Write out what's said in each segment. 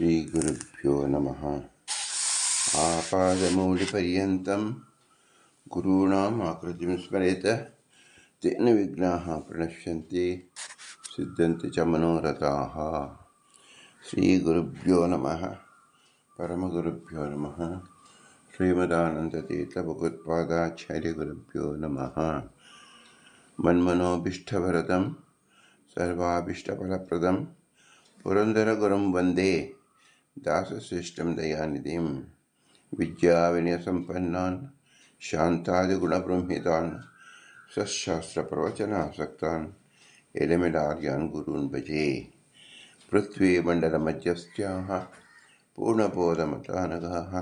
श्रीगुरुभ्यो नमः। आपादमौलिपर्यन्तं गुरूणाम् आकृतिं स्मरेत तेन विघ्नाः प्रणश्यन्ति सिद्ध्यन्ति च मनोरथाः। श्रीगुरुभ्यो नमः परमगुरुभ्यो नमः श्रीमदानन्दतीर्थभगवत्पादाचार्यगुरुभ्यो नमः। मन्मनोभीष्टभरतं सर्वाभीष्टफलप्रदं पुरन्दरगुरुं वन्दे दासश्रेष्ठं दयानिधिं विद्याविनयसम्पन्नान् शान्तादिगुणब्रंहितान् सशास्त्रप्रवचनासक्तान् एलमिडार्यान् गुरून् भजे। पृथ्वीमण्डलमध्यस्थ्याः पूर्णबोधमतानगाः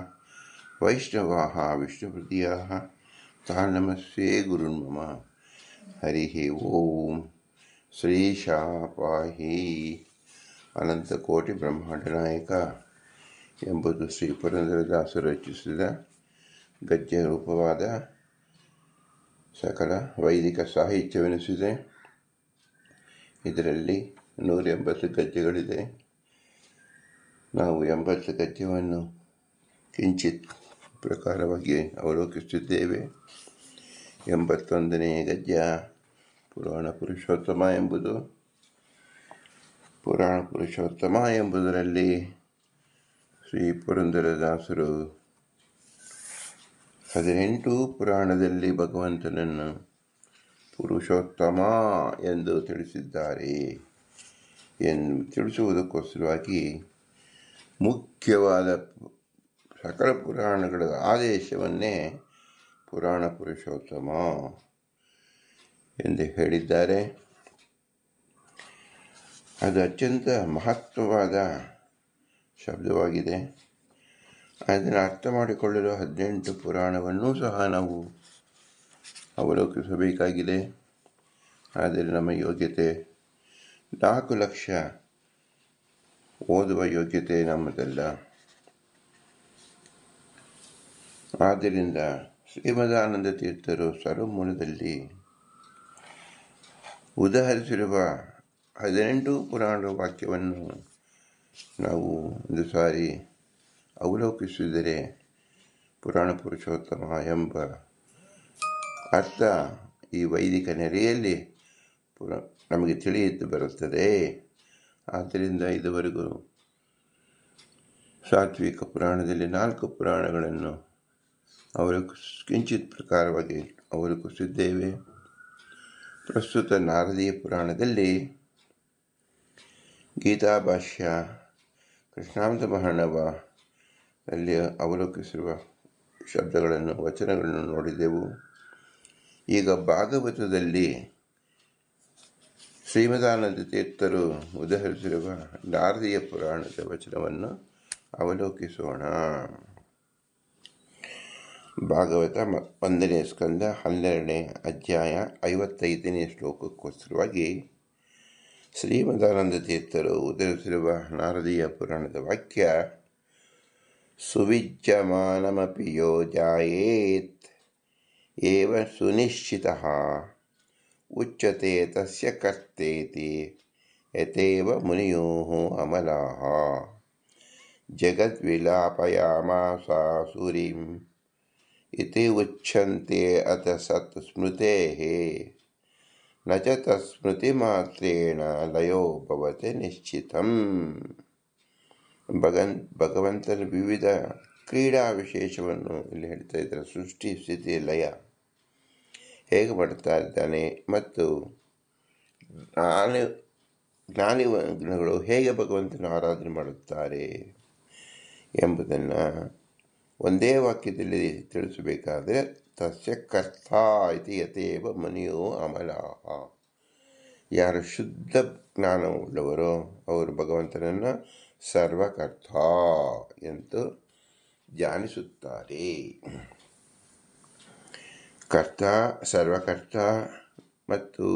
वैष्णवाः विष्णुप्रदीयाः तान् नमस्ये गुरुन् मम। हरिः ओम। श्रीशा पाही ಅನಂತಕೋಟಿ ಬ್ರಹ್ಮಾಂಡ ನಾಯಕ ಎಂಬುದು ಶ್ರೀ ಪುರಂದರದಾಸರು ರಚಿಸಿದ ಗದ್ಯ ರೂಪವಾದ ಸಕಲ ವೈದಿಕ ಸಾಹಿತ್ಯವೆನಿಸಿದೆ. ಇದರಲ್ಲಿ ನೂರ ಎಂಬತ್ತು ಗದ್ಯಗಳಿದೆ. ನಾವು ಎಂಬತ್ತು ಗದ್ಯವನ್ನು ಕಿಂಚಿತ್ ಪ್ರಕಾರವಾಗಿ ಅವಲೋಕಿಸುತ್ತಿದ್ದೇವೆ. ಎಂಬತ್ತೊಂದನೆಯ ಗದ್ಯ ಪುರಾಣ ಪುರುಷೋತ್ತಮ ಎಂಬುದು ಪುರಾಣ ಪುರುಷೋತ್ತಮ ಎಂಬುದರಲ್ಲಿ ಶ್ರೀ ಪುರಂದರದಾಸರು ಹದಿನೆಂಟು ಪುರಾಣದಲ್ಲಿ ಭಗವಂತನನ್ನು ಪುರುಷೋತ್ತಮ ಎಂದು ತಿಳಿಸಿದ್ದಾರೆ ಎಂದು ತಿಳಿಸುವುದಕ್ಕೋಸ್ಕರವಾಗಿ ಮುಖ್ಯವಾದ ಸಕಲ ಪುರಾಣಗಳ ಆದೇಶವನ್ನೇ ಪುರಾಣ ಪುರುಷೋತ್ತಮ ಎಂದು ಹೇಳಿದ್ದಾರೆ. ಅದು ಅತ್ಯಂತ ಮಹತ್ವವಾದ ಶಬ್ದವಾಗಿದೆ. ಅದನ್ನು ಅರ್ಥ ಮಾಡಿಕೊಳ್ಳಲು ಹದಿನೆಂಟು ಪುರಾಣವನ್ನೂ ಸಹ ನಾವು ಅವಲೋಕಿಸಬೇಕಾಗಿದೆ. ಆದರೆ ನಮ್ಮ ಯೋಗ್ಯತೆ, ನಾಲ್ಕು ಲಕ್ಷ ಓದುವ ಯೋಗ್ಯತೆ ನಮ್ಮದಲ್ಲ. ಆದ್ದರಿಂದ ಶ್ರೀಮದಾನಂದ ತೀರ್ಥರು ಸರ್ವಮೂಲದಲ್ಲಿ ಉದಾಹರಿಸಿರುವ ಹದಿನೆಂಟು ಪುರಾಣ ವಾಕ್ಯವನ್ನು ನಾವು ಒಂದು ಸಾರಿ ಅವಲೋಕಿಸಿದರೆ ಪುರಾಣ ಪುರುಷೋತ್ತಮ ಎಂಬ ಅರ್ಥ ಈ ವೈದಿಕ ನೆರೆಯಲ್ಲಿ ಪುರ ನಮಗೆ ತಿಳಿಯಿತು ಬರುತ್ತದೆ. ಆದ್ದರಿಂದ ಇದುವರೆಗೂ ಸಾತ್ವಿಕ ಪುರಾಣದಲ್ಲಿ ನಾಲ್ಕು ಪುರಾಣಗಳನ್ನು ಅವರು ಕಿಂಚಿತ್ ಪ್ರಕಾರವಾಗಿ ಅವರು ಕುಸಿದ್ದೇವೆ ಪ್ರಸ್ತುತ ನಾರದೀಯ ಪುರಾಣದಲ್ಲಿ ಗೀತಾಭಾಷ್ಯ ಕೃಷ್ಣಾಂತ ಮಹರ್ಣವ ಅಲ್ಲಿ ಅವಲೋಕಿಸಿರುವ ಶಬ್ದಗಳನ್ನು, ವಚನಗಳನ್ನು ನೋಡಿದೆವು. ಈಗ ಭಾಗವತದಲ್ಲಿ ಶ್ರೀಮದಾನಂದ ತೀರ್ಥರು ಉದಾಹರಿಸಿರುವ ನಾರದೀಯ ಪುರಾಣದ ವಚನವನ್ನು ಅವಲೋಕಿಸೋಣ. ಭಾಗವತ ಒಂದನೇ ಸ್ಕಂದ ಹನ್ನೆರಡನೇ ಅಧ್ಯಾಯ ಐವತ್ತೈದನೇ ಶ್ಲೋಕಕ್ಕೋಸ್ಕರವಾಗಿ ಶ್ರೀಮದಾನಂದ ತೀರ್ಥರು ಉದರಿಸಿರುವ ನಾರದೀಯ ಪುರಾಣದ ವಾಕ್ಯ ಸುವಿಜ್ಯಮಾನಮಪಿ ಯೋ ಜಾಯೇತ್ ಏವ ಸುನಿಶ್ಚಿತಃ ಉಚ್ಯತೆ ತಸ್ಯ ಕರ್ತೇತಿ ಯತೇವ ಮುನಿಯೋ ಅಮಲಾಃ ಜಗದ್ವಿಲಾಪಯಾಮಾಸಾಸುರೀಂ इति उच्यन्ते अथ सत् स्मृतेः न च तत्स्मृतिमात्रेण ಲಯೋ ಭವತೆ ನಿಶ್ಚಿತಂ ಭಗನ್ ಭಗವಂತನ ವಿವಿಧ ಕ್ರೀಡಾ ವಿಶೇಷವನ್ನು ಇಲ್ಲಿ ಹೇಳ್ತಾ ಇದ್ದಾರೆ ಸೃಷ್ಟಿ ಸ್ಥಿತಿ ಲಯ ಹೇಗೆ ಮಾಡ್ತಾ ಇದ್ದಾನೆ ಮತ್ತು ಜ್ಞಾನಿ ಜ್ಞಾನಿ ಗುಣಗಳು ಹೇಗೆ ಭಗವಂತನ ಆರಾಧನೆ ಮಾಡುತ್ತಾರೆ ಎಂಬುದನ್ನು ಒಂದೇ ವಾಕ್ಯದಲ್ಲಿ ತಿಳಿಸಬೇಕಾದರೆ, ತಸ್ಯ ಕರ್ತ ಇತಿ ಯಥೇವ ಮನೆಯೋ ಅಮಲಾಹ ಯಾರು ಶುದ್ಧ ಜ್ಞಾನವುಳ್ಳವರೋ, ಅವರು ಭಗವಂತನನ್ನು ಸರ್ವಕರ್ತ ಎಂದು ಧ್ಯಾನಿಸುತ್ತಾರೆ. ಕರ್ತ, ಸರ್ವಕರ್ತ ಮತ್ತು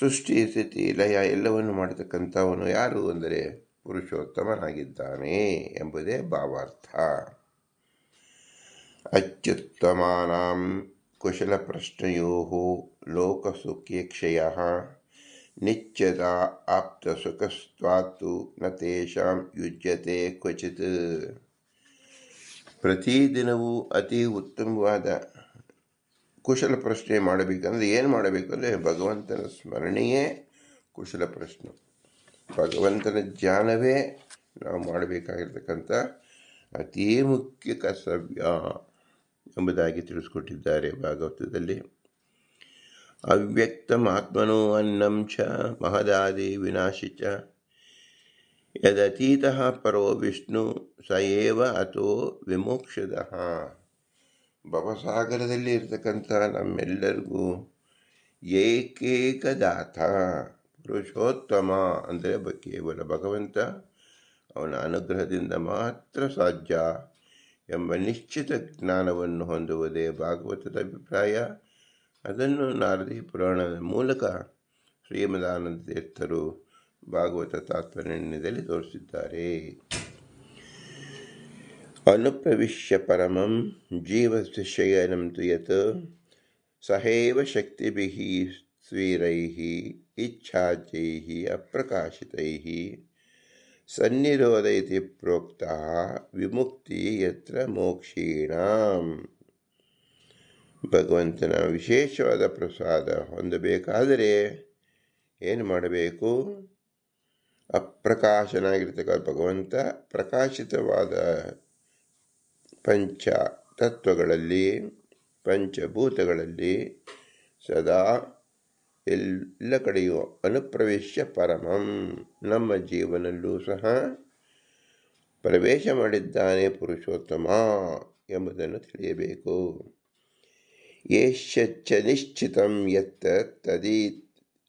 ಸೃಷ್ಟಿ, ಸ್ಥಿತಿ, ಲಯ ಎಲ್ಲವನ್ನು ಮಾಡತಕ್ಕಂಥವನು ಯಾರು ಅಂದರೆ ಪುರುಷೋತ್ತಮನಾಗಿದ್ದಾನೆ ಎಂಬುದೇ ಭಾವಾರ್ಥ. ಕುಶಲಪ್ರಶ್ನಯೋ ಲೋಕಸುಖೇಕ್ಷಯ ನಿಶ್ಚದ ಆಪ್ತ ಸುಖಸ್ವಾತ್ತು ನ ತೇಷಾಂ ಯುಜ್ಯತೆ ಕ್ವಚಿತ್ ಪ್ರತಿದಿನವೂ ಅತಿ ಉತ್ತಮವಾದ ಕುಶಲ ಪ್ರಶ್ನೆ ಮಾಡಬೇಕಂದ್ರೆ ಏನು ಮಾಡಬೇಕು ಅಂದರೆ ಭಗವಂತನ ಸ್ಮರಣೆಯೇ ಕುಶಲ ಪ್ರಶ್ನೆ ಭಗವಂತನ ಜ್ಞಾನವೇ ನಾವು ಮಾಡಬೇಕಾಗಿರ್ತಕ್ಕಂಥ ಅತೀ ಮುಖ್ಯ ಕರ್ತವ್ಯ. ಎಂಬುದಾಗಿ ತಿಳಿಸಿಕೊಟ್ಟಿದ್ದಾರೆ ಭಾಗವತದಲ್ಲಿ. ಅವ್ಯಕ್ತ ಆತ್ಮನೋ ಅನ್ನಂ ಚ ಮಹದಾದಿ ವಿನಾಶಿ ಚ. ಯದತೀತಃ ಪರೋ ವಿಷ್ಣು ಸ ಏವ ಅಥೋ ವಿಮೋಕ್ಷದ ಭವಸಾಗರದಲ್ಲಿ ಇರತಕ್ಕಂಥ ನಮ್ಮೆಲ್ಲರಿಗೂ ಏಕೇಕದಾತ ಪುರುಷೋತ್ತಮ ಅಂದರೆ ಕೇವಲ ಭಗವಂತ ಅವನ ಅನುಗ್ರಹದಿಂದ ಮಾತ್ರ ಸಾಧ್ಯ. ಎಂಬ ನಿಶ್ಚಿತ ಜ್ಞಾನವನ್ನು ಹೊಂದುವುದೇ ಭಾಗವತದ ಅಭಿಪ್ರಾಯ. ಅದನ್ನು ನಾರದಿ ಪುರಾಣದ ಮೂಲಕ ಶ್ರೀಮದಾನಂದ ತೀರ್ಥರು ಭಾಗವತ ತಾತ್ಪರ್ಯದಲ್ಲಿ ತೋರಿಸಿದ್ದಾರೆ. ಅನುಪ್ರವಿಶ್ಯ ಪರಮಂ ಜೀವಸ್ಯ ಶಯನಂ ಯತ್ ಸಹೇವ ಶಕ್ತಿಭಿಃ ಸ್ವೀರೈಃ ಇಚ್ಛಾಚೈಃ ಅಪ್ರಕಾಶಿತೈಃ. ಸನ್ನಿರೋಧ ಇತಿ ಪ್ರೋಕ್ತಃ ವಿಮುಕ್ತಿ ಯತ್ರ ಮೋಕ್ಷೀಣಾಂ. ಭಗವಂತನ ವಿಶೇಷವಾದ ಪ್ರಸಾದ ಹೊಂದಬೇಕಾದರೆ ಏನು ಮಾಡಬೇಕು? ಅಪ್ರಕಾಶನಾಗಿರ್ತಕ್ಕ ಭಗವಂತ ಪ್ರಕಾಶಿತವಾದ ಪಂಚ ತತ್ವಗಳಲ್ಲಿ ಪಂಚಭೂತಗಳಲ್ಲಿ ಸದಾ ಎಲ್ಲ ಕಡೆಯೂ ಅನುಪ್ರವೇಶ ಪರಮಂ. ನಮ್ಮ ಜೀವನಲ್ಲೂ ಸಹ ಪ್ರವೇಶ ಮಾಡಿದ್ದಾನೆ ಪುರುಷೋತ್ತಮ ಎಂಬುದನ್ನು ತಿಳಿಯಬೇಕು. ಯಶ್ಚ ನಿಶ್ಚಿತ ಯತ್ತ ತದೀ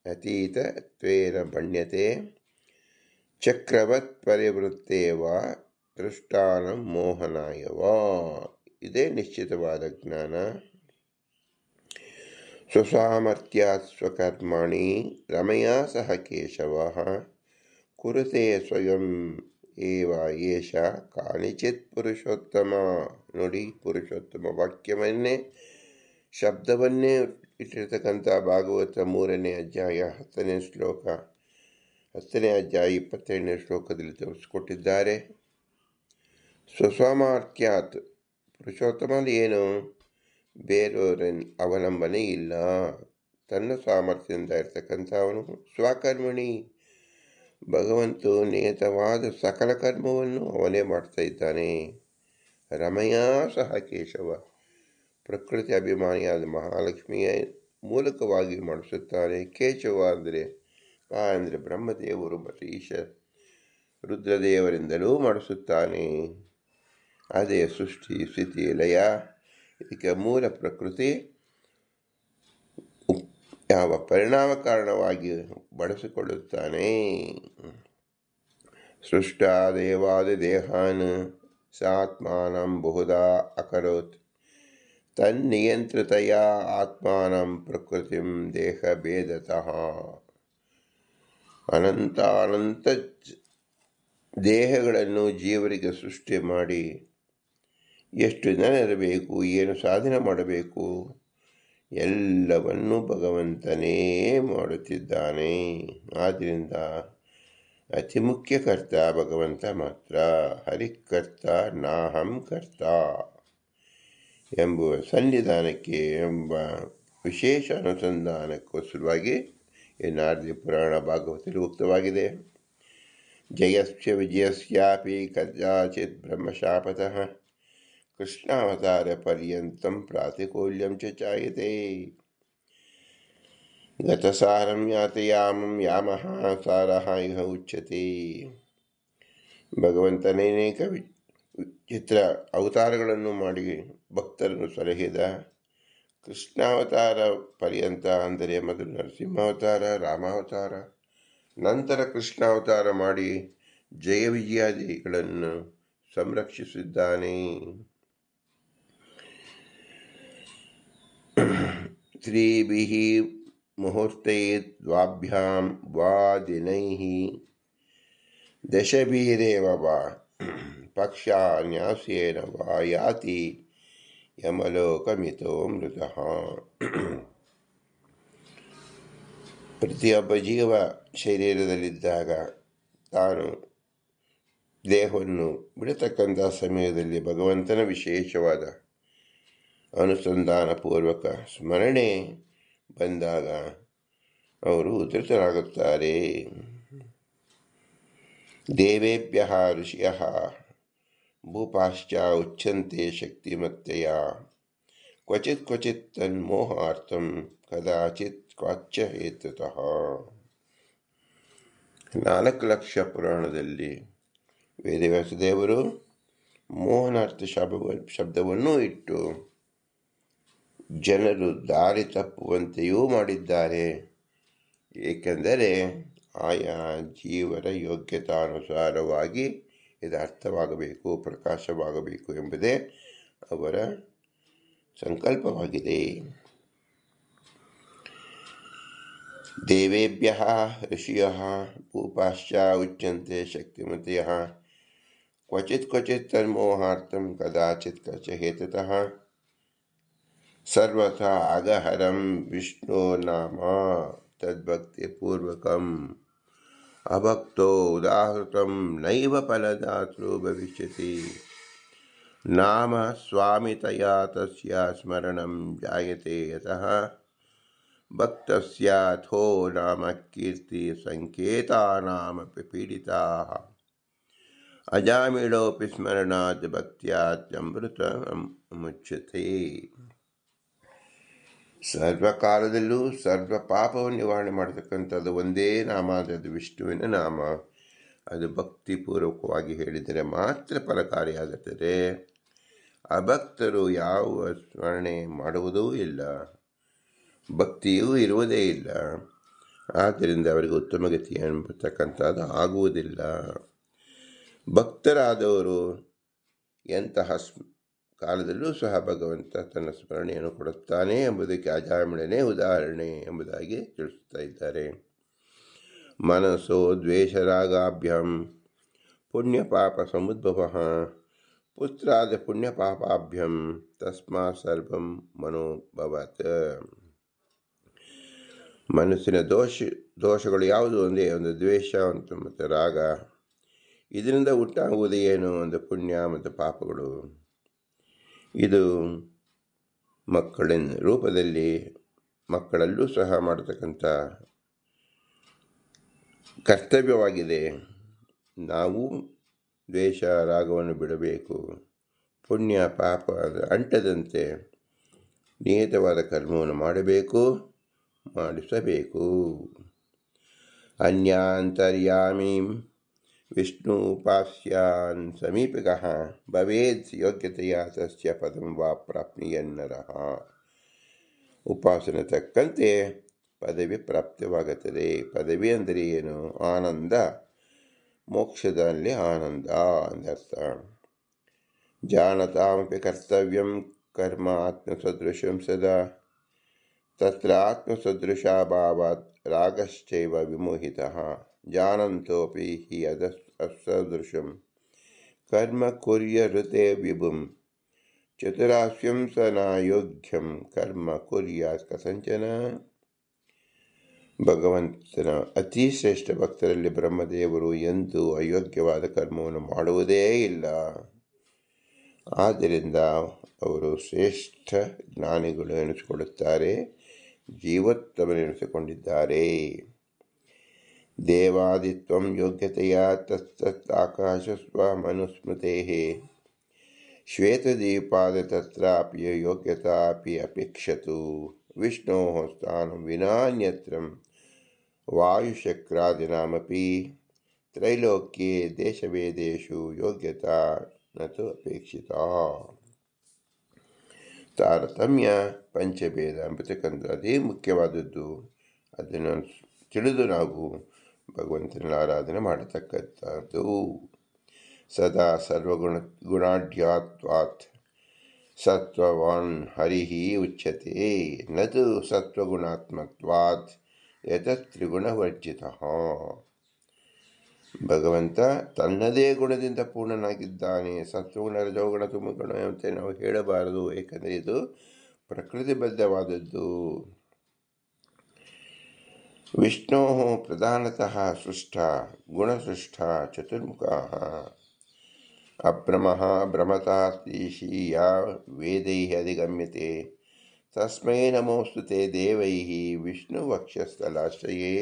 ಅತೀತ ತ್ವೇನ ಬಣ್ಯತೆ ಚಕ್ರವತ್ ಪರಿವೃತ್ತೇವ ದೃಷ್ಟಾನ ಮೋಹನಾಯವ ಇದೇ ನಿಶ್ಚಿತವಾದ ಜ್ಞಾನ. ಸ್ವಸಾಮರ್ಥ್ಯಾತ್ ಸ್ವಕರ್ಮಾಣಿ ರಮಯಾ ಸಹ ಕೇಶವ ಕುರುತೆ ಸ್ವಯಂ ಏವ ಏಷ ಕಾನಿಚಿತ್ ಪುರುಷೋತ್ತಮ ನೋಡಿ ಪುರುಷೋತ್ತಮ ವಾಕ್ಯವನ್ನೇ ಶಬ್ದವನ್ನೇ ಇಟ್ಟಿರ್ತಕ್ಕಂಥ ಭಾಗವತ ಮೂರನೇ ಅಧ್ಯಾಯ ಹತ್ತನೇ ಶ್ಲೋಕ ಹತ್ತನೇ ಅಧ್ಯಾಯ ಇಪ್ಪತ್ತೆರಡನೇ ಶ್ಲೋಕದಲ್ಲಿ ತೋರಿಸಿಕೊಟ್ಟಿದ್ದಾರೆ. ಸ್ವಸಾಮರ್ಥ್ಯಾತ್ ಪುರುಷೋತ್ತಮಲ್ಲಿ ಏನು? ಬೇರೆಯವರ ಅವಲಂಬನೆ ಇಲ್ಲ. ತನ್ನ ಸಾಮರ್ಥ್ಯದಿಂದ ಇರ್ತಕ್ಕಂಥವನು ಸ್ವಕರ್ಮಣಿ. ಭಗವಂತು ನಿಯತವಾದ ಸಕಲ ಕರ್ಮವನ್ನು ಅವನೇ ಮಾಡ್ತಾ ಇದ್ದಾನೆ. ರಮಯ ಸಹ ಕೇಶವ ಪ್ರಕೃತಿ ಅಭಿಮಾನಿಯಾದ ಮಹಾಲಕ್ಷ್ಮಿಯ ಮೂಲಕವಾಗಿ ಮಾಡಿಸುತ್ತಾನೆ ಕೇಶವ ಅಂದರೆ ಆ ಅಂದರೆ ಬ್ರಹ್ಮದೇವರು ಮತ್ತು ಈಶ ರುದ್ರದೇವರಿಂದಲೂ ಮಾಡಿಸುತ್ತಾನೆ. ಅದೇ ಸೃಷ್ಟಿ ಸ್ಥಿತಿ ಲಯ. ಇದಕ್ಕೆ ಮೂಲ ಪ್ರಕೃತಿ ಯಾವ ಪರಿಣಾಮಕಾರಣವಾಗಿ ಬಳಸಿಕೊಳ್ಳುತ್ತಾನೆ? ಸೃಷ್ಟ ದೇವಾದ ದೇಹಾನ್ ಸಾತ್ಮಾನಂ ಬಹುದಾ ಅಕರೋತ್. ತನ್ನಿಯಂತ್ರಿತೆಯ ಆತ್ಮಾನಂ ಪ್ರಕೃತಿಂ ದೇಹ ಭೇದತಃ. ಅನಂತ ದೇಹಗಳನ್ನು ಜೀವರಿಗೆ ಸೃಷ್ಟಿ ಮಾಡಿ ಎಷ್ಟು ದಿನ ಇರಬೇಕು, ಏನು ಸಾಧನೆ ಮಾಡಬೇಕು, ಎಲ್ಲವನ್ನೂ ಭಗವಂತನೇ ಮಾಡುತ್ತಿದ್ದಾನೆ. ಆದ್ದರಿಂದ ಅತಿ ಮುಖ್ಯ ಕರ್ತ ಭಗವಂತ ಮಾತ್ರ, ಹರಿಕರ್ತ ನಾಹಂ ಕರ್ತ ಎಂಬುವ ಸನ್ನಿಧಾನಕ್ಕೆ ಎಂಬ ವಿಶೇಷ ಅನುಸಂಧಾನಕ್ಕೋಸ್ಕರವಾಗಿ ಈ ನಾರದಿ ಪುರಾಣ ಭಾಗವತದಲ್ಲಿ ಉಕ್ತವಾಗಿದೆ. ಜಯಸ್ಯ ವಿಜಯಸ್ಯಾಪಿ ಕದಾಚಿತ್ ಬ್ರಹ್ಮಶಾಪತಃ ಕೃಷ್ಣಾವತಾರ ಪರ್ಯಂತಂ ಪ್ರಾತಿಕೂಲ್ಯಂ ಚ ಗತಸಾರಂ ಯಾತಯಾಮಂ ಯಾಮಃ ಸಾರಃ ಇಹ ಉಚ್ಯತೆ ಭಗವಂತನೇ ಅನೇಕ ಚಿತ್ರ ಅವತಾರಗಳನ್ನು ಮಾಡಿ ಭಕ್ತರನ್ನು ಸಲಹಿದ ಕೃಷ್ಣಾವತಾರ ಪರ್ಯಂತ ಅಂದರೆ ಮೊದಲು ನರಸಿಂಹಾವತಾರ, ರಾಮಾವತಾರ, ನಂತರ ಕೃಷ್ಣಾವತಾರ ಮಾಡಿ ಜಯ ವಿಜಯಾದಿಗಳನ್ನು ಸಂರಕ್ಷಿಸಿದ್ದಾನೆ. ಸ್ತ್ರೀಭಿः ಮುಹೂರ್ತೈ ದ್ವಾಭ್ಯಾಂ ವಾ ದಿನೈ ದಶಭಿರೇವ ವಾ ನ್ಯಾಸೇನ ವಾ ಯಾತಿ ಯಮಲೋಕಮಿತೋ ಮೃತಃ ಪ್ರತಿಯೊಬ್ಬ ಜೀವ ಶರೀರದಲ್ಲಿದ್ದಾಗ ತಾನು ದೇಹವನ್ನು ಬಿಡತಕ್ಕಂಥ ಸಮಯದಲ್ಲಿ ಭಗವಂತನ ವಿಶೇಷವಾದ ಅನುಸಂಧಾನಪೂರ್ವಕ ಸ್ಮರಣೆ ಬಂದಾಗ ಅವರು ಉದ್ಧತರಾಗುತ್ತಾರೆ. ದೇವೇಭ್ಯ ಋಷಿಯ, ಭೂಪಾಶ್ಚ ಉಚ್ಯಂತೆ ಶಕ್ತಿಮತ್ತೆಯ, ಕ್ವಚಿತ್ ಕ್ವಚಿತ್ ತನ್ಮೋಹಾರ್ಥಂ ಕದಾಚಿತ್ ಕ್ವಾಚ್ಯ ಹೇತುತಃ. ನಾಲ್ಕು ಲಕ್ಷ ಪುರಾಣದಲ್ಲಿ ವೇದವ್ಯಾಸದೇವರು ಮೋಹನಾರ್ಥ ಶಬ್ದ ಶಬ್ದವನ್ನು ಇಟ್ಟು ಜನರು ದಾರಿ ತಪ್ಪುವಂತೆಯೂ ಮಾಡಿದ್ದಾರೆ. ಏಕೆಂದರೆ ಆಯಾ ಜೀವರ ಯೋಗ್ಯತಾನುಸಾರವಾಗಿ ಇದು ಅರ್ಥವಾಗಬೇಕು, ಪ್ರಕಾಶವಾಗಬೇಕು ಎಂಬುದೇ ಅವರ ಸಂಕಲ್ಪವಾಗಿದೆ. ದೇವೇಭ್ಯ ಋಷಿಯ ಭೂಪಾಶ್ಚ ಉಚ್ಯಂತೆ ಶಕ್ತಿಮತೆಯ. ಕ್ವಚಿತ್ ಕ್ವಚಿತ್ ತನ್ಮೋಹಾರ್ಥಂ ಕದಾಚಿತ್ ಕಚ ಹೇತುತಃ. ಸರ್ವಥಾ ಅಗಹರಂ ವಿಷ್ಣು ನಾಮ ತದ್ಭಕ್ತಿಪೂರ್ವಕಂ ಅಭಕ್ತೋ ಉದಾಹೃತಂ ನೈವ ಫಲದಾತೃ ಭವಿಷ್ಯತಿ ನಾಮ ಸ್ವಾಮಿತಯಾ ತಸ್ಯ ಸ್ಮರಣಂ ಜಾಯತೆ ಯತಃ ಭಕ್ತಸ್ಯಾಥೋ ನಾಮ ಕೀರ್ತಿ ಸಂಕೇತಾನಾಮಪಿ ಪೀಡಿತಾಃ ಅಜಾಮಿಳೋಪಿ ಸ್ಮರಣಾತ್ ಭಕ್ತ್ಯಾತ್ಯಮೃತ ಮುಚ್ಯತೆ ಸರ್ವಕಾಲದಲ್ಲೂ ಸರ್ವ ಪಾಪವನ್ನು ನಿವಾರಣೆ ಮಾಡತಕ್ಕಂಥದ್ದು ಒಂದೇ ನಾಮ ಅದು ವಿಷ್ಣುವಿನ ನಾಮ. ಅದು ಭಕ್ತಿಪೂರ್ವಕವಾಗಿ ಹೇಳಿದರೆ ಮಾತ್ರ ಫಲಕಾರಿಯಾಗುತ್ತದೆ. ಅಭಕ್ತರು ಯಾವ ಸ್ಮರಣೆ ಮಾಡುವುದೂ ಇಲ್ಲ. ಭಕ್ತಿಯೂ ಇರುವುದೇ ಇಲ್ಲ. ಆದ್ದರಿಂದ ಅವರಿಗೆ ಉತ್ತಮ ಗತಿ ಎಂಬತಕ್ಕಂಥದ್ದು ಆಗುವುದಿಲ್ಲ. ಭಕ್ತರಾದವರು ಎಂತಹ ಕಾಲದಲ್ಲೂ ಸಹ ಭಗವಂತ ತನ್ನ ಸ್ಮರಣೆಯನ್ನು ಕೊಡುತ್ತಾನೆ ಎಂಬುದಕ್ಕೆ ಅಜಾಮಿಳನೇ ಉದಾಹರಣೆ ಎಂಬುದಾಗಿ ತಿಳಿಸುತ್ತಾ ಇದ್ದಾರೆ. ಮನಸ್ಸೋ ದ್ವೇಷರಾಗಾಭ್ಯಂ ಪುಣ್ಯ ಪಾಪ ಸಮುದ್ಭವ ಪುತ್ರಾದ ಪುಣ್ಯ ಪಾಪಾಭ್ಯಂ ತಸ್ಮಾ ಸರ್ವಂ ಮನೋಭವತ್. ಮನಸ್ಸಿನ ದೋಷ, ದೋಷಗಳು ಯಾವುದು? ಒಂದೇ ಒಂದು ದ್ವೇಷ ಅಂತ ಮತ್ತು ರಾಗ. ಇದರಿಂದ ಉಂಟಾಗುವುದು ಏನು? ಒಂದು ಪುಣ್ಯ ಮತ್ತು ಪಾಪಗಳು. ಇದು ಮಕ್ಕಳಿನ ರೂಪದಲ್ಲಿ ಮಕ್ಕಳಲ್ಲೂ ಸಹ ಮಾಡತಕ್ಕಂಥ ಕರ್ತವ್ಯವಾಗಿದೆ. ನಾವು ದ್ವೇಷ, ರಾಗವನ್ನು ಬಿಡಬೇಕು. ಪುಣ್ಯ, ಪಾಪ ಅಂಟದಂತೆ ನಿಯತವಾದ ಕರ್ಮವನ್ನು ಮಾಡಬೇಕು, ಮಾಡಿಸಬೇಕು. ಅನ್ಯಾಂತರ್ಯಾಮೀಂ ವಿಷ್ಣು ಉಪಾಸ್ಯಾನ್ ಸಮೀಪಕಃ ಭವೇದ್ ಯೋಗ್ಯತೆಯ ತಸ್ಯ ಪದಂ ವಾ ಪ್ರಾಪ್ನಿಯನ್ನರಃ ಉಪಾಸನೆ ತಕ್ಕಂತೆ ಪದವಿ ಪ್ರಾಪ್ತವಾಗುತ್ತದೆ ಪದವಿ ಅಂದರೆ ಏನು ಆನಂದ ಮೋಕ್ಷದಲ್ಲಿ ಆನಂದ ಅಂದರ್ಥ ಜಾನತಾಮಪಿ ಕರ್ತವ್ಯಂ ಕರ್ಮ ಆತ್ಮಸದೃಶಂ ಸದಾ ತತ್ರ ಆತ್ಮಸದೃಶಾಭಾವಾತ್ ರಾಗಶ್ಚೈವ ವಿಮೋಹಿತಃ ಜಾನಂತೋಪಿ ಹಿ ಅದಸ್ ಅಸದೃಶಂ ಕರ್ಮ ಕುರ್ಯಋತೆ ವಿಭುಂ ಚತುರಾಸ್ಯಂ ಸ ನಾಯೋಗ್ಯಂ ಕರ್ಮ ಕುರ್ಯಾತ್ ಕಸಂಚನ ಭಗವಂತನ ಅತಿ ಶ್ರೇಷ್ಠ ಭಕ್ತರಲ್ಲಿ ಬ್ರಹ್ಮದೇವರು ಎಂದೂ ಅಯೋಗ್ಯವಾದ ಕರ್ಮವನ್ನು ಮಾಡುವುದೇ ಇಲ್ಲ. ಆದ್ದರಿಂದ ಅವರು ಶ್ರೇಷ್ಠ ಜ್ಞಾನಿಗಳು ಎನಿಸಿಕೊಳ್ಳುತ್ತಾರೆ ಜೀವೋತ್ತಮನೆನಿಸಿಕೊಂಡಿದ್ದಾರೆ ದೇವಾದಿತ್ವಂ ಯೋಗ್ಯತೆಯ ತತ್ತತ್ ಆಕಾಶಸ್ವ ಮನುಸ್ಮೃತೆ ಶ್ವೇತದೀಪಾದ ತತ್ರಾಪಿ ಯೋಗ್ಯತಾಪಿ ಅಪೇಕ್ಷತು ವಿಷ್ಣೋ ಸ್ಥಾನಂ ವಿನಾನ್ಯತ್ರಂ ವಾಯುಶಕ್ರಾದಿನಾಮಪಿ ತ್ರೈಲೋಕ್ಯೆ ದೇಶಭೇದೇಶು ಯೋಗ್ಯತಾ ನತು ಅಪೇಕ್ಷಿತ ತಾರತಮ್ಯ ಪಂಚಭೇದ ಎಂಬತಕ್ಕಂಥ ಅದೇ ಮುಖ್ಯವಾದದ್ದು ಅದನ್ನು ತಿಳಿದು ನಾವು ಭಗವಂತನ ಆರಾಧನೆ ಮಾಡತಕ್ಕಂಥದ್ದು. ಸದಾ ಸರ್ವಗುಣ ಗುಣಾಢ್ಯಾತ್ವಾತ್. ಸತ್ವವಾನ್ ಹರಿ ಉಚ್ಯತೆ. ನದು ಸತ್ವಗುಣಾತ್ಮತ್ವಾತ್ ಯತತ್ ತ್ರಿಗುಣವರ್ಜಿತ. ಭಗವಂತ ತನ್ನದೇ ಗುಣದಿಂದ ಪೂರ್ಣನಾಗಿದ್ದಾನೆ. ಸತ್ವಗುಣ ರಜೋಗುಣ ಗುಣ ಅಂತ ನಾವು ಹೇಳಬಾರದು. ಏಕೆಂದರೆ ಇದು ಪ್ರಕೃತಿಬದ್ಧವಾದದ್ದು. ವಿಷ್ಣೋ ಪ್ರಧಾನತಃ ಸೃಷ್ಟ ಗುಣಸೃಷ್ಟ ಚತುರ್ಮುಖಃ ಅಭ್ರಮಃ ಭ್ರಮತಾಸ್ತೀಶಿ ವೇದೈ ಅಧಿಗಮ್ಯತೆ ತಸ್ಮೈ ನಮೋಸ್ತು ದೇವೈ ವಿಷ್ಣು ವಕ್ಷಸ್ಥಲಾಶ್ರಯೇ.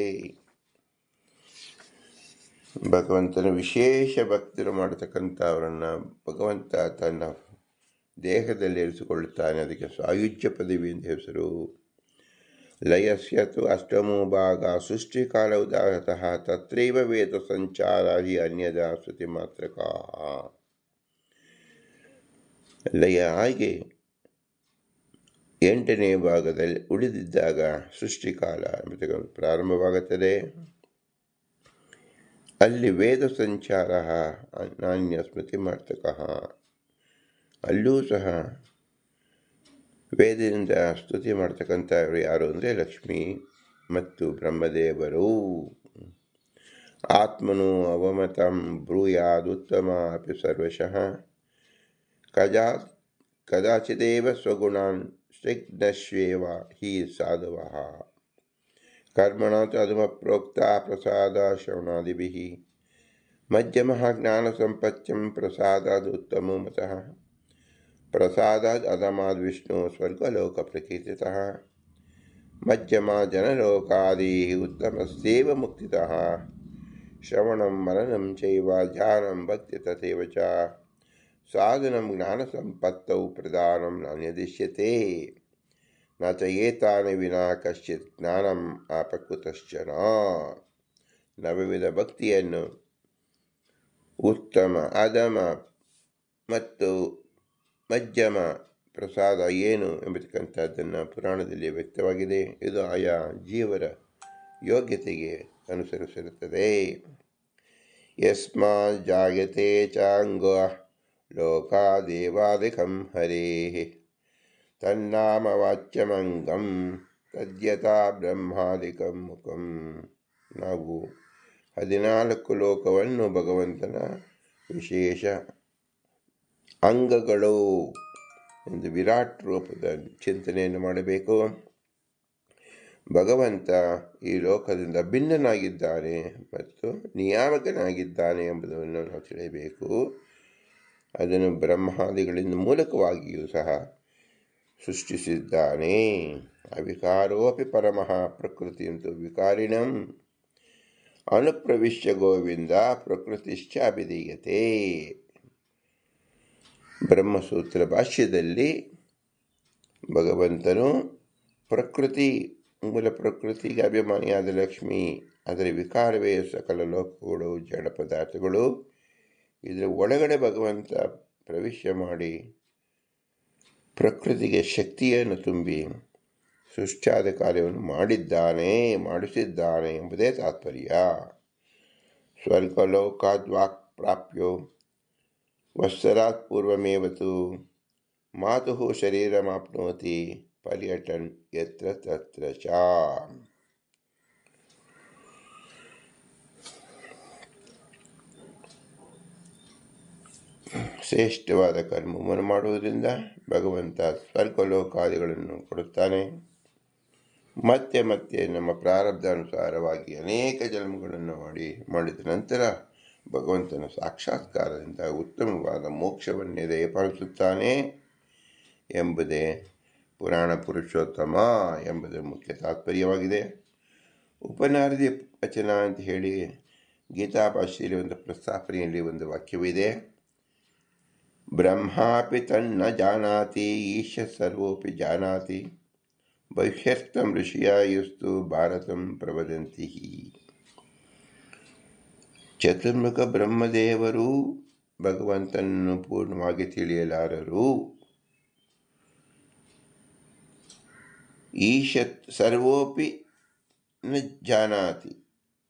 ಭಗವಂತನ ವಿಶೇಷ ಭಕ್ತರು ಮಾಡತಕ್ಕಂಥ ಅವರನ್ನು ಭಗವಂತ ತನ್ನ ದೇಹದಲ್ಲಿ ಇರಿಸಿಕೊಳ್ಳುತ್ತಾನೆ. ಅದಕ್ಕೆ ಸಾಯುಜ್ಯ ಪದವಿ ಅಂತ ಹೆಸರು. ಲಯಸ್ಯತು ಅಷ್ಟಮೋ ಭಾಗ ಸೃಷ್ಟಿಕಾಲ ಉದಾಹರತಃ ತತ್ರೈವ ವೇದ ಸಂಚಾರ ಹಿ ಅನ್ಯದ ಸ್ತುತಿ ಮಾತ್ರಕ. ಲಯ ಹಾಗೆ ಎಂಟನೇ ಭಾಗದಲ್ಲಿ ಉಳಿದಿದ್ದಾಗ ಸೃಷ್ಟಿಕಾಲ ಪ್ರಾರಂಭವಾಗುತ್ತದೆ. ಅಲ್ಲಿ ವೇದ ಸಂಚಾರ ನಾಣ್ಯ ಸ್ಮೃತಿ ಮಾರ್ತಕ ಅಲ್ಲೂ ಸಹ ವೇದದಿಂದ ಸ್ತುತಿ ಮಾಡ್ತಕ್ಕಂಥವ್ರು ಯಾರು ಅಂದರೆ ಲಕ್ಷ್ಮಿ ಮತ್ತು ಬ್ರಹ್ಮದೇವರು ಆತ್ಮನು ಅವಮತಂ ಬ್ರೂಯಾದುತ್ತಮ ಅಪಿ ಸರ್ವಶಃ ಕಜಾ ಕದಾಚಿದೇವ ಸ್ವಗುಣಾನ್ ಸ್ನಿಗ್ಧಶ್ವೇವ ಹಿ ಸಾಧವಃ ಕರ್ಮಣ ತದುಮಪ್ರೋಕ್ತಾ ಪ್ರಸಾದ ಶ್ರವಣಾದಿಭಿः ಮಧ್ಯಮಃ ಜ್ಞಾನಸಂಪತ್ಯಂ ಪ್ರಸಾದಾದುತ್ತಮೋ ಮತಃ ಪ್ರಸಾದಾದ್ ಅಧಮಾದ್ ವಿಷ್ಣು ಸ್ವರ್ಗಲೋಕಪ್ರಕೀರ್ತಿತಃ ಮಧ್ಯಮ ಜನಲೋಕಾದೀः ಉತ್ತಮಸ್ಯೇವ ಮುಕ್ತಿತಃ ಶ್ರವಣಂ ಮನನಂ ಚೈವ ಧ್ಯಾನಂ ಭಕ್ತಿ ತಥೈವ ಚ ಸಾಧನಂ ಜ್ಞಾನಸಂಪತ್ತೌ ಪ್ರಧಾನಂ ನಾನ್ಯದಿಶ್ಯತೆ ನ ಚ ಏತಾನಿ ವಿನಾ ಕಶ್ಚಿತ್ ಜ್ಞಾನಂ ಅಪಕೃತಶ್ಚನ ನವವಿಧ ಭಕ್ತಿಯನ್ನು ಉತ್ತಮ ಅಧಮ ಮತ್ತು ಮಧ್ಯಮ ಪ್ರಸಾದ ಏನು ಎಂಬತಕ್ಕಂಥದ್ದನ್ನು ಪುರಾಣದಲ್ಲಿ ವ್ಯಕ್ತವಾಗಿದೆ. ಇದು ಆಯಾ ಜೀವರ ಯೋಗ್ಯತೆಗೆ ಅನುಸರಿಸಿರುತ್ತದೆ. ಯಸ್ಮಾ ಜಾಯತೆ ಚಾಂಗ ಲೋಕಾದೇವಾದಿಕಂ ಹರೇ ತನ್ನಾಮವಾಚ್ಯಮಂಗಂ ತದ್ಯತಾ ಬ್ರಹ್ಮಾದಿಕಂ ಮುಖಂ. ನಾವು ಹದಿನಾಲ್ಕು ಲೋಕವನ್ನು ಭಗವಂತನ ವಿಶೇಷ ಅಂಗಗಳು ಒಂದು ವಿರಾಟ್ ರೂಪದ ಚಿಂತನೆಯನ್ನು ಮಾಡಬೇಕು. ಭಗವಂತ ಈ ಲೋಕದಿಂದ ಭಿನ್ನನಾಗಿದ್ದಾನೆ ಮತ್ತು ನಿಯಾಮಕನಾಗಿದ್ದಾನೆ ಎಂಬುದನ್ನು ನಾವು ತಿಳಿಯಬೇಕು. ಅದನ್ನು ಬ್ರಹ್ಮಾದಿಗಳಿಂದ ಮೂಲಕವಾಗಿಯೂ ಸಹ ಸೃಷ್ಟಿಸಿದ್ದಾನೆ. ಅವಿಕಾರೋಪಿ ಪರಮಃ ಪ್ರಕೃತಿಯಂತೂ ವಿಕಾರಿಣಂ. ಅನುಪ್ರವಿಶ್ಯ ಗೋವಿಂದ ಪ್ರಕೃತಿಶ್ಚ ಅಭಿಧೀಯತೆ ಬ್ರಹ್ಮಸೂತ್ರ ಭಾಷ್ಯದಲ್ಲಿ ಭಗವಂತನು ಪ್ರಕೃತಿ, ಮೂಲ ಪ್ರಕೃತಿಗೆ ಅಭಿಮಾನಿಯಾದ ಲಕ್ಷ್ಮಿ ಅದರ ವಿಕಾರವೇ ಸಕಲ ಲೋಕಗಳು, ಜಡ ಪದಾರ್ಥಗಳು. ಇದರ ಒಳಗಡೆ ಭಗವಂತ ಪ್ರವೇಶ ಮಾಡಿ ಪ್ರಕೃತಿಗೆ ಶಕ್ತಿಯನ್ನು ತುಂಬಿ ಸೃಷ್ಟಿಯಾದ ಕಾರ್ಯವನ್ನು ಮಾಡಿದ್ದಾನೆ, ಮಾಡಿಸಿದ್ದಾನೆ ಎಂಬುದೇ ತಾತ್ಪರ್ಯ. ಸ್ವರ್ಗಲೋಕಾದ್ವಾಕ್ ಪ್ರಾಪ್ಯೋ ವತ್ಸರಾತ್ ಪೂರ್ವಮೇವತು ಮಾತು ಶರೀರಮಾಪ್ನೋತಿ ಪರ್ಯಟನ್ ಯತ್ರ ತತ್ರ ಶ್ರೇಷ್ಠವಾದ ಕರ್ಮವನ್ನು ಮಾಡುವುದರಿಂದ ಭಗವಂತ ಸ್ವರ್ಗಲೋಕಾದಿಗಳನ್ನು ಕೊಡುತ್ತಾನೆ. ಮತ್ತೆ ಮತ್ತೆ ನಮ್ಮ ಪ್ರಾರಬ್ಧಾನುಸಾರವಾಗಿ ಅನೇಕ ಜನ್ಮಗಳನ್ನು ಮಾಡಿ, ಮಾಡಿದ ನಂತರ ಭಗವಂತನ ಸಾಕ್ಷಾತ್ಕಾರದಿಂದ ಉತ್ತಮವಾದ ಮೋಕ್ಷವನ್ನೇ ದಯಪಾಲಿಸುತ್ತಾನೆ ಎಂಬುದೇ ಪುರಾಣ ಪುರುಷೋತ್ತಮ ಎಂಬುದು ಮುಖ್ಯ ತಾತ್ಪರ್ಯವಾಗಿದೆ. ಉಪನಾರದಿ ವಚನ ಅಂತ ಹೇಳಿ ಗೀತಾಭಾಷೆಯಲ್ಲಿ ಒಂದು ಪ್ರಸ್ತಾಪನೆಯಲ್ಲಿ ಒಂದು ವಾಕ್ಯವಿದೆ ಬ್ರಹ್ಮಾಪಿ ತನ್ನ ಜಾನಾತಿ, ಈಶ ಸರ್ವೋಪಿ ಜಾನಾತಿ ಬಹ್ಯರ್ಥಂ ಋಷಿಯಾಯುಸ್ತು ಭಾರತಂ ಪ್ರವದಂತಿ ಚತುರ್ಮುಖ ಬ್ರಹ್ಮದೇವರು ಭಗವಂತನನ್ನು ಪೂರ್ಣವಾಗಿ ತಿಳಿಯಲಾರರು. ಈಶತ್ ಸರ್ವೋಪಿ ನ ಜಾನಾತಿ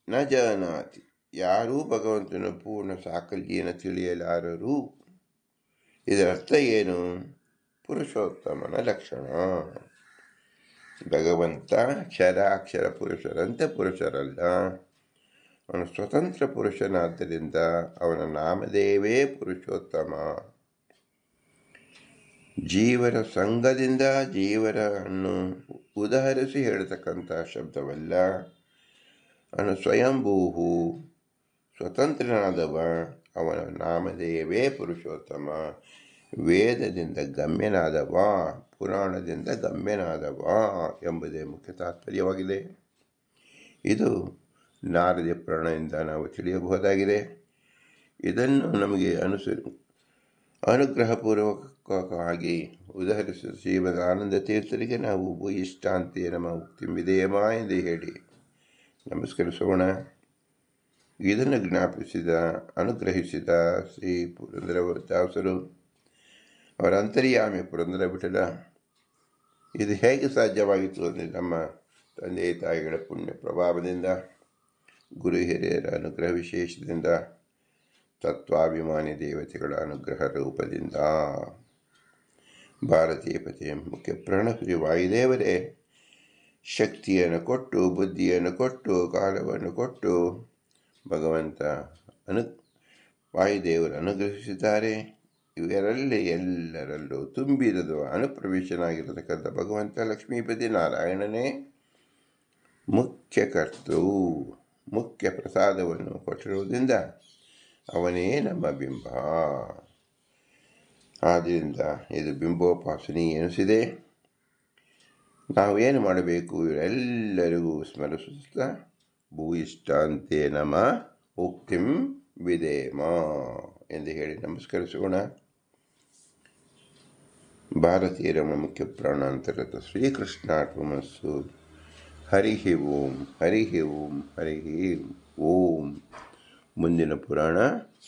ನ ಜಾನಾತಿ. ಯಾರೂ ಭಗವಂತನ ಪೂರ್ಣ ಸಾಕಲ್ಯನ ತಿಳಿಯಲಾರರು. ಇದರರ್ಥ ಏನು? ಪುರುಷೋತ್ತಮನ ಲಕ್ಷಣ. ಭಗವಂತ ಕ್ಷರ, ಅಕ್ಷರ ಪುರುಷರಂತೆ ಪುರುಷರಲ್ಲ. ಅವನು ಸ್ವತಂತ್ರ ಪುರುಷನಾದ್ದರಿಂದ ಅವನ ನಾಮದೇವೇ ಪುರುಷೋತ್ತಮ. ಜೀವರ ಸಂಘದಿಂದ ಜೀವರನ್ನು ಉದಾಹರಿಸಿ ಹೇಳತಕ್ಕಂಥ ಶಬ್ದವಲ್ಲ. ಅವನು ಸ್ವಯಂಭೂಹು, ಸ್ವತಂತ್ರನಾದವ, ಅವನ ನಾಮದೇವೇ ಪುರುಷೋತ್ತಮ. ವೇದದಿಂದ ಗಮ್ಯನಾದವ, ಪುರಾಣದಿಂದ ಗಮ್ಯನಾದವ ಎಂಬುದೇ ಮುಖ್ಯ ತಾತ್ಪರ್ಯವಾಗಿದೆ. ಇದು ನಾರದ ಪ್ರಾಣದಿಂದ ನಾವು ತಿಳಿಯಬಹುದಾಗಿದೆ. ಇದನ್ನು ನಮಗೆ ಅನುಸರಿ ಅನುಗ್ರಹಪೂರ್ವಕವಾಗಿ ಉದಾಹರಿಸಿದ ಶ್ರೀಮದ್ ಆನಂದ ತೀರ್ಥರಿಗೆ ನಾವು ಭೂಯಿಷ್ಟಾಂತಿಯ ನಮ್ಮ ಉಕ್ತಿ ವಿಧೇಯಮ ಎಂದು ಹೇಳಿ. ನಮಸ್ಕರಿಸೋಣ ಇದನ್ನು ಜ್ಞಾಪಿಸಿದ, ಅನುಗ್ರಹಿಸಿದ ಶ್ರೀ ಪುರಂದರ ದಾಸರು ಅವರ ಅಂತರ್ಯಾಮಿ ಪುರಂದರ ಬಿಠಲ ಇದು ಹೇಗೆ ಸಾಧ್ಯವಾಗಿತ್ತು ಅಂದರೆ ನಮ್ಮ ತಂದೆ ತಾಯಿಗಳ ಪುಣ್ಯ ಪ್ರಭಾವದಿಂದ ಗುರು ಹಿರಿಯರ ಅನುಗ್ರಹ ವಿಶೇಷದಿಂದ ತತ್ವಾಭಿಮಾನಿ ದೇವತೆಗಳ ಅನುಗ್ರಹ ರೂಪದಿಂದ. ಭಾರತೀಯ ಪತಿ ಮುಖ್ಯ ಪ್ರಣಶ್ರೀ ವಾಯುದೇವರೇ, ಶಕ್ತಿಯನ್ನು ಕೊಟ್ಟು, ಬುದ್ಧಿಯನ್ನು ಕೊಟ್ಟು, ಕಾಲವನ್ನು ಕೊಟ್ಟು ಭಗವಂತ ಅನು, ವಾಯುದೇವರು ಅನುಗ್ರಹಿಸಿದ್ದಾರೆ. ಇವರಲ್ಲಿ ಎಲ್ಲರಲ್ಲೂ ತುಂಬಿರದು ಅನುಪ್ರವೇಶನಾಗಿರತಕ್ಕಂಥ ಭಗವಂತ ಲಕ್ಷ್ಮೀಪತಿ ನಾರಾಯಣನೇ ಮುಖ್ಯ ಕರ್ತೃ. ಮುಖ್ಯ ಪ್ರಸಾದವನ್ನು ಕೊಟ್ಟಿರುವುದರಿಂದ ಅವನೇ ನಮ್ಮ ಬಿಂಬ. ಆದ್ದರಿಂದ ಇದು ಬಿಂಬೋಪಾಸನೆ ಎನಿಸಿದೆ. ನಾವೇನು ಮಾಡಬೇಕು? ಇವರೆಲ್ಲರಿಗೂ ಸ್ಮರಿಸುತ್ತಾ ಭೂಯಿಷ್ಟಾಂತೆ ನಮ ಉಕ್ತಿಂ ವಿಧೇಮ ಎಂದು ಹೇಳಿ ನಮಸ್ಕರಿಸೋಣ. ಭಾರತೀಯರ ಮುಖ್ಯ ಪ್ರಾಣಾಂತರದ ಶ್ರೀಕೃಷ್ಣಾರ್ಪಮಸ್ಸು ಹರಿ ಓಂ ಹರಿ ಓಂ ಹರಿ ಓಂ. ಮುಂದಿನ ಪುರಾಣ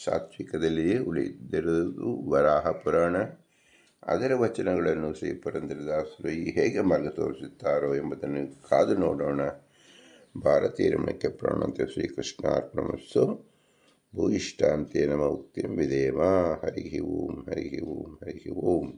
ಸಾತ್ವಿಕದಲ್ಲಿಯೇ ಉಳಿದಿರುವುದು ವರಾಹ ಪುರಾಣ. ಅದರ ವಚನಗಳನ್ನು ಶ್ರೀ ಪುರಂದರದಾಸರು ಈ ಹೇಗೆ ಮಾರ್ಗ ತೋರಿಸುತ್ತಾರೋ ಎಂಬುದನ್ನು ಕಾದು ನೋಡೋಣ. ಭಾರತೀಯ ರಮಕ್ಕೆ ಪ್ರಾಣಂತೆ ಶ್ರೀಕೃಷ್ಣಾರ್ಪಣಮಸ್ಸು. ಭೂಯಿಷ್ಠಾಂತೆ ನಮ ಉಕ್ತಿಂ ವಿಧೇಮ. ಹರಿಹಿ ಓಂ, ಹರಿ ಓಂ ಹರಿ ಓಂ.